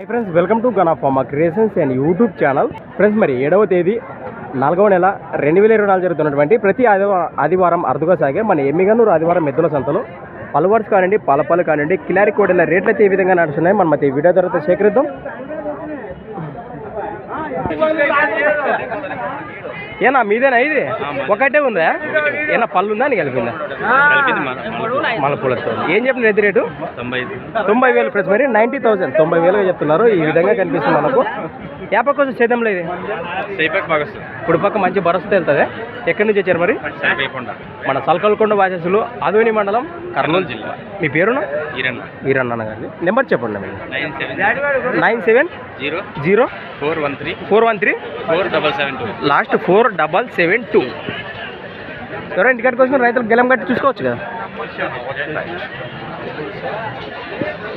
Hi friends welcome to gun of creations and YouTube channel friends మరి ఏడవ తేదీ నాలుగవ నెల రెండు వేల ఇరవై నాలుగు జరుగుతున్నటువంటి ప్రతి ఆదివారం ఆదివారం అరుదుగా సాగే మన ఎమ్మిగనూరు ఆదివారం మెద్దుల సంతలో పలువర్స్ కానివ్వండి పలపలు కానివ్వండి కిలారి కోడెల రేట్లు అయితే ఏ విధంగా నడుస్తున్నాయి. మనం అయితే వీడియో తర్వాత సేకరిద్దాం. ఏనా మీదేనా ఇది? ఒకటే ఉందా? ఏనా పళ్ళు ఉందా అని కలిపిందా? మలపూలతో ఏం చెప్పిన ఎద్దు రేటు? తొంభై తొంభై వేలు ప్లస్ మరి నైంటీ థౌసండ్. తొంభై వేలు చెప్తున్నారు. ఈ విధంగా కనిపిస్తుంది మనకు. యాప కోసం సేద్యంలో ఇది? వస్తుంది. ఇప్పుడు పక్క మంచి భరోసా వెళ్తుంది. ఎక్కడి నుంచి వచ్చారు మరి? మన సల్కల్కొండ వాసస్సులు ఆదోని మండలం కర్నూలు జిల్లా. మీ పేరున? వీరన్న గారి నెంబర్ చెప్పండి మీరు. Nine seven nine seven zero zero four one three four one three four double seven two. Last four double seven two. ఎవరైనా ఇంటికాడికి వచ్చిన రైతులు గెలం కట్టి చూసుకోవచ్చు కదా?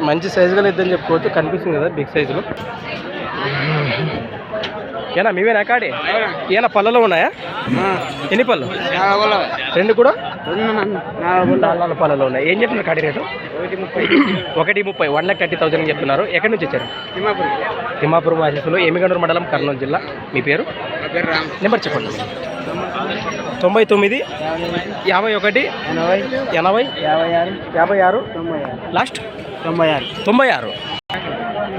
మంచి సైజుగా లేదని చెప్పుకోవచ్చు. కనిపిస్తుంది కదా బిగ్ సైజులో. ఏనా మీవేనా కాడి? ఏనా పళ్ళలో ఉన్నాయా? ఎన్ని పళ్ళు? రెండు కూడా? నాలుగు. పళ్ళలో ఉన్నాయి. ఏం చెప్తున్నారు కాడి రేటు? ఒకటి ముప్పై. వన్ లాక్ థర్టీ థౌసండ్ చెప్తున్నారు. ఎక్కడి నుంచి వచ్చారు? తిమ్మాపురం. ఆశీస్సులు ఎమ్మిగనూరు మండలం కర్నూలు జిల్లా. మీ పేరు? నెంబర్ చెప్పండి. తొంభై తొమ్మిది యాభై ఒకటి ఎనభై. యాభై ఆరు. లాస్ట్ తొంభై ఆరు. తొంభై ఆరు.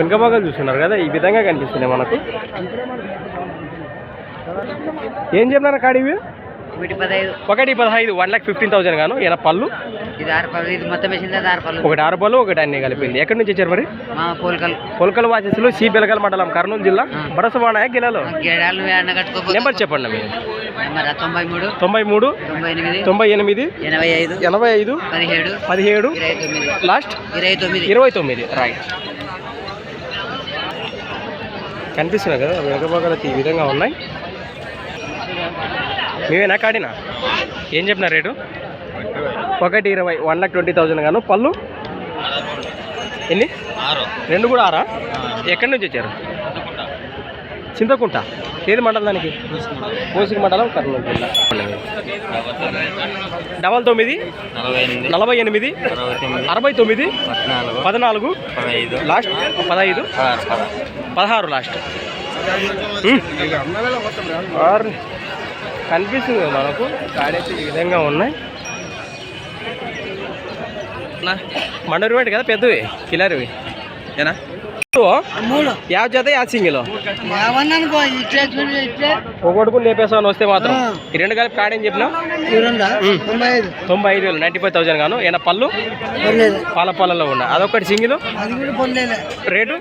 వెనుక భాగాలు చూస్తున్నారు కదా ఈ విధంగా కనిపిస్తున్నాయి మనకు. ఏం చెప్పినారు కాడివి ఒకటి పదహైదు. ఒకటి పదహైదు వన్ లాక్ ఫిఫ్టీన్ థౌసండ్ గాను ఈయన పళ్ళు? ఇది ఆరు పళ్ళు ఇది మొత్తం వేసింది అది ఆరు పళ్ళు. ఒకటి ఆరు పళ్ళు ఒకటి అన్ని కలిపింది. ఎక్కడి నుంచి వచ్చారు మరి? పోలికలు. పొలకల వాసెస్లు సి బెలగల్ మండలం కర్నూలు జిల్లా బరసవాడ గిలాలో నెంబర్ చెప్పండి మీరు. తొంభై మూడు తొంభై మూడు తొంభై ఎనిమిది ఎనభై ఐదు. ఎనభై ఐదు పదిహేడు. పదిహేడు లాస్ట్? ఇరవై తొమ్మిది. ఇరవై తొమ్మిది రైట్ కనిపిస్తున్నాయి కదా వెనక భాగాలు ఈ విధంగా ఉన్నాయి. మీవేనా కాడినా? ఏం చెప్పిన రేటు? ఒకటి ఇరవై వన్ లాక్ ట్వంటీ థౌజండ్ గాను. పళ్ళు? ఎన్ని? రెండు కూడా ఆరా? ఎక్కడి నుంచి వచ్చారు? చింతకుంట. ఏది మండలం దానికి? కోసిక మండలం కర్నూలు జిల్లా. డబల్ తొమ్మిది నలభై ఎనిమిది అరవై తొమ్మిది పద్నాలుగు లాస్ట్ పదహైదు పదహారు లాస్ట్. కనిపిస్తుంది కదా మనకు? కాడైతే ఈ విధంగా ఉన్నాయి. మండూరు కదా పెద్దవి కిలారివి ఏనా? యా జత యా సింగిల్. ఇట్లా చూడు ఇట్లా. ఒకటి కూడా లేపేసాను వస్తే మాత్రం ఈ రెండు కలిపి కాడేం చెప్పినా తొంభై ఐదు. తొంభై ఐదు వేలు నైంటీ ఫైవ్ థౌసండ్ గాను. ఏమైనా పళ్ళు? పాల పాలలో ఉన్నాయి అదొకటి సింగిల్? రేటు?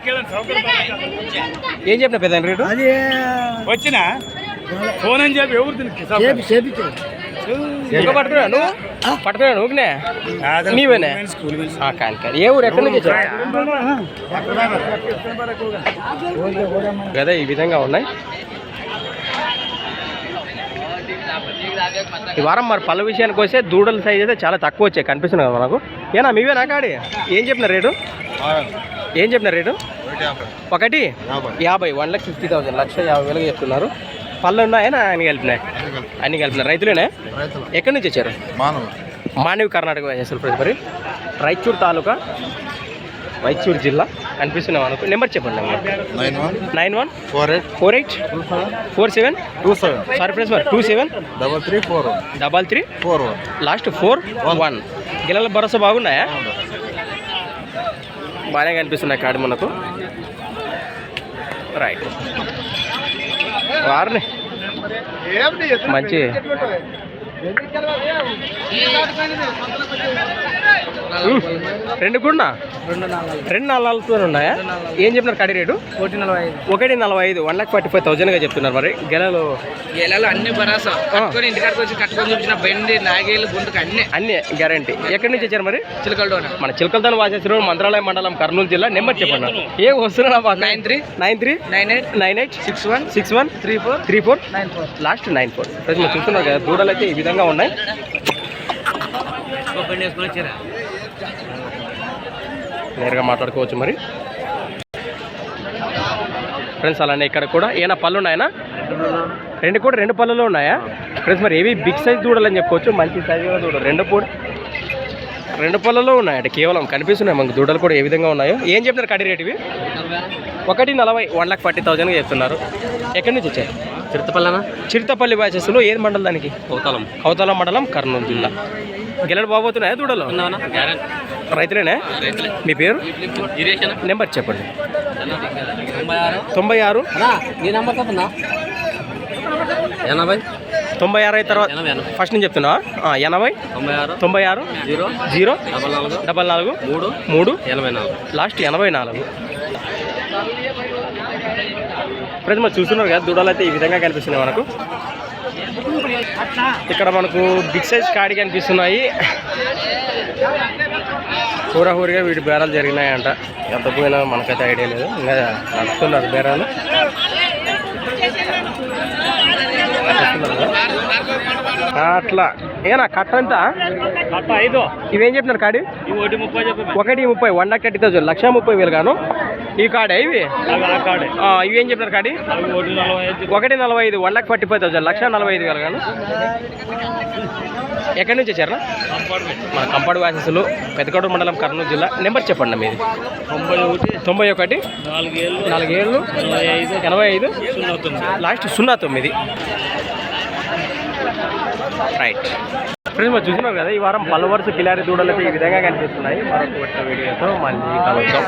ఏం చెప్పిన పెద్ద రేటు? అది వచ్చిన? ఫోన్ అని చెప్పి ఎవరు? ఎక్కువ పట్టుకున్నా నువ్వు? పట్టుకున్నా నువ్వునే నీవేనే? కాని కాని. ఏ ఊరు? ఎక్కడి నుంచి కదా ఈ విధంగా ఉన్నాయి. ఈ వారం మరి పళ్ళ విషయానికి వస్తే దూడల సైజ్ అయితే చాలా తక్కువ వచ్చాయి. కనిపిస్తుంది కదా మనకు. ఏనా మీవేనా కాడి? ఏం చెప్పిన రేటు? ఏం చెప్పిన రేటు? ఒకటి? యాభై. వన్ లాక్ ఫిఫ్టీ థౌసండ్ లక్ష యాభై వేలకు చెప్తున్నారు. పళ్ళు ఉన్నాయా అన్ని కలిపినాయి అన్ని కలిపినాయి రైతులేనే? ఎక్కడి నుంచి వచ్చారు? మానవి. కర్ణాటక అసలు మరి. రాయచూరు తాలూకా రాయచూరు జిల్లా. కనిపిస్తున్నాం అనుకో. నెంబర్ చెప్పండి nine one nine one four eight four eight four seven two seven sorry press మరి two seven double three four one double three four one last four one. గిల్లల భరోసా బాగున్నాయా? బాగానే కనిపిస్తున్నాయి కాడి మనకు. రైట్. వారిని. మంచి. రెండు కూడా రెండు నాలుగుతో ఉన్నాయా? ఏం చెప్తున్నారు కడి రేటు? ఒకటి నలభై ఐదు. ఒకటి నలభై ఐదు. వన్ లాక్ ఫార్టీ ఫైవ్ థౌసండ్గా చెప్తున్నారు మరి. గెలలు? గేలాలు అన్ని భరోసా. కట్టుకొని ఇంటికాడికి వచ్చి కట్టుకొని చూపించిన బెండి నాగేలు గుంటుకు అన్ని. అన్ని గ్యారంటీ. ఎక్కడి నుంచి వచ్చారు మరి? చిలకలలోన మన చిలకలతో వాసేశ్వరం మంత్రాలయం మండలం కర్నూలు జిల్లా నెంబర్ చెప్పండి. ఏ వస్తున్నా nine three. Nine three. Nine eight. Nine eight. Six one. Six one. Three four. Three four. Nine four. Last nine four. మీరు చూస్తున్నారు కదా దూడలు అయితే ఈ విధంగా ఉన్నాయి. నేరుగా మాట్లాడుకోవచ్చు మరి. ఫ్రెండ్స్ అలానే ఇక్కడ కూడా ఏమైనా పళ్ళు ఉన్నాయనా? రెండు కూడా రెండు పళ్ళలో ఉన్నాయా? ఫ్రెండ్స్ మరి ఏవి బిగ్ సైజ్ దూడలు అని చెప్పుకోవచ్చు మంచి సైజ్ దూడలు. రెండు కూడా రెండు పళ్ళలో ఉన్నాయట కేవలం కనిపిస్తున్నాయి మనకు దూడలు కూడా ఏ విధంగా ఉన్నాయో. ఏం చెప్తున్నారు కడి రేట్ ఇవి? ఒకటి నలభై వన్ లాక్ ఫార్టీ థౌజండ్గా చెప్తున్నారు. ఎక్కడి నుంచి వచ్చారు తిరుపతిపల్లనా చిరుతపల్లి బ్యాచెస్లో ఏది మండలం దానికి? పోతాలం అవతల మండలం కర్నూలు జిల్లా. గెలడు బాబోతున్నాయా దూడలు? రైతులేనే? మీ పేరు? నెంబర్ చెప్పండి. తొంభై ఆరు. ఎనభై. తొంభై ఆరు అయిన తర్వాత ఫస్ట్ నుంచి చెప్తున్నా ఎనభై. తొంభై ఆరు. జీరో. జీరో. డబల్ నాలుగు. డబల్ నాలుగు. మూడు. మూడు. ఎనభై నాలుగు. లాస్ట్ ఎనభై నాలుగు. ఫ్రెండ్స్ మనం చూస్తున్నారు కదా దూడలు అయితే ఈ విధంగా కనిపిస్తున్నాయి మనకు. ఇక్కడ మనకు బిగ్ సైజ్ కాడి కనిపిస్తున్నాయి. హూరహూరిగా వీటి బేరాలు జరిగినాయంట. ఎంత పోయినా మనకైతే ఐడియా లేదు. ఇంకా నడుస్తున్నారు బేరాలు. అట్లా. ఏనా కట్ట ఐదు. ఇవేం చెప్పినారు కాడి? ఒకటి ముప్పై చెప్పి. ఒకటి ముప్పై వన్ లాక్ థర్టీ థౌసండ్. లక్ష ముప్పై వేలు గాను ఈ కాడే ఇవి? ఏం చెప్పినారు కాడి ఒకటి నలభై ఐదు. One lakh forty five thousand లక్ష నలభై ఐదు వేలు గాను ఎక్కడి నుంచి వచ్చారా? మన కంపాడు వాసెస్లు పెద్దకోట మండలం కర్నూలు జిల్లా. నెంబర్ చెప్పండి మీది తొంభై ఒకటి. తొంభై ఒకటి. నాలుగేళ్ళు. ఎనభై ఐదు. లాస్ట్ సున్నా తొమ్మిది. రైట్. ఫ్రెండ్స్ మరి చూస్తున్నారు కదా ఈ వారం పలు వరుస కిలారి దూడలకి ఈ విధంగా కనిపిస్తున్నాయి. మరొక వీడియోతో మళ్ళీ కలుద్దాం.